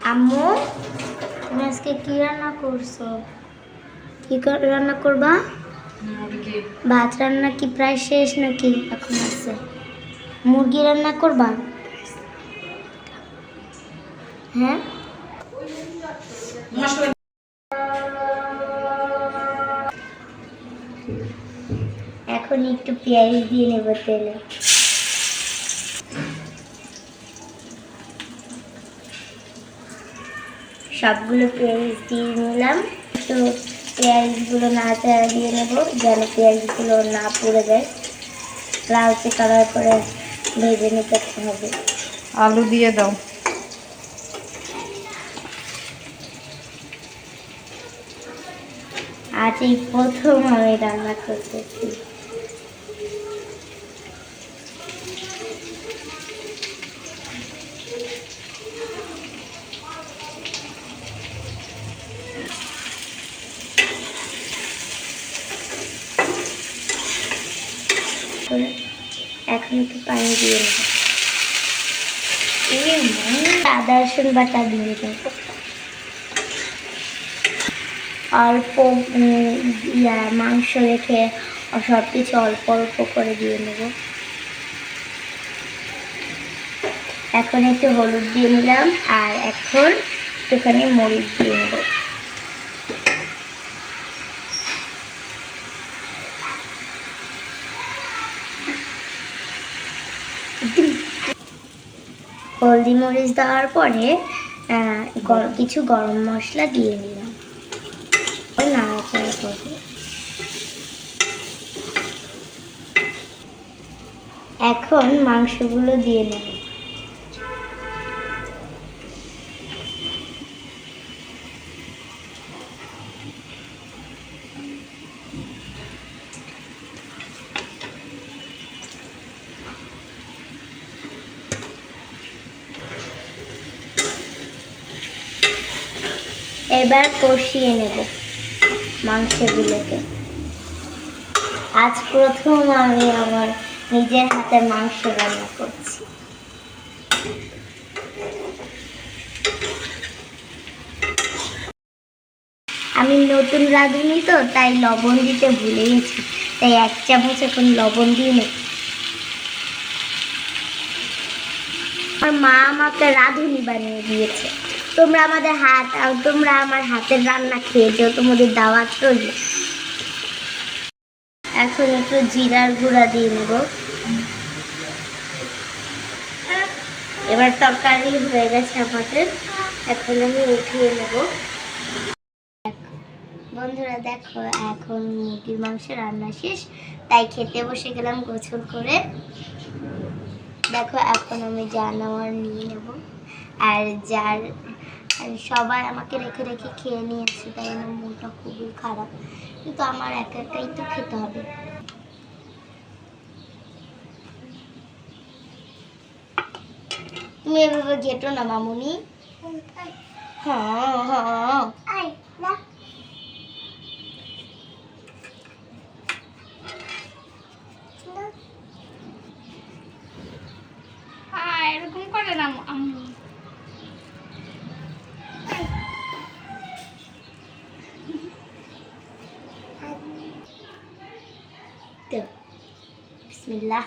আম্মু? তুমি আজকে কি রান্না করছ? কি রান্না করবা? ভাত রান্না কি প্রায় শেষ নাকি এখন আছে? মুরগি রান্না করবা? হ্যাঁ? এখন একটু পেঁয়াজ দিয়ে নেব তেলে। সবগুলো পেঁয়াজ দিয়ে নিলাম। তো পেঁয়াজগুলো না নাড়াচাড়া দিয়ে নেব যেন পেঁয়াজগুলো না পুড়ে যায়। লালচে কালার করে ভেজে নিতে হবে। আলু দিয়ে দাও। আজ এই প্রথম আমি রান্না করতেছি এখন একটু পানি দিয়ে নেব আদা, রসুন বাটা দিয়ে দেবো। অল্প মাংস রেখে সব কিছু অল্প অল্প করে দিয়ে নেব। এখন একটু হলুদ দিয়ে নিলাম আর এখন একটুখানি মরিচ দিয়ে নেব। হলদি মরিচ দেওয়ার পরে কিছু গরম মশলা দিয়ে নিলাম নাড়াচাড়া করব। এখন মাংসগুলো দিয়ে নেব। এবার কষিয়ে নেব মাংসগুলোকে। আজ প্রথম আমি আমার নিজের হাতে মাংস রান্না করছি। আমি নতুন রাঁধুনি তো, তাই লবণ দিতে ভুলে গেছি। তাই এক চামচ এখন লবণ দিয়ে নেব। আমার মা আমাকে রাঁধুনি বানিয়ে দিয়েছে। তোমরা আমাদের হাত তোমরা আমার হাতের রান্না খেয়েছো তোমাদের দাওয়াত রইল। এখন একটু জিরার গুঁড়া দিয়ে নেব। এবার তরকারি হয়ে গেছে আমাদের। এখন আমি উঠিয়ে নেব। বন্ধুরা, দেখো, এখন মুরগির মাংস রান্না শেষ। তাই খেতে বসে গেলাম গোছল করে। দেখো, এখন আমি জানোয়ার নিয়ে নেব। আর যার সবাই আমাকে রেখে রেখে খেয়ে নিয়েছে তাই আমার মনটা খুবই খারাপ। কিন্তু আমার একা একাই তো খেতে হবে। তুমি এভাবে ঘেটো না মামুনি। হ্যাঁ হ্যাঁ। এরকম করে না তো বিসমিল্লাহ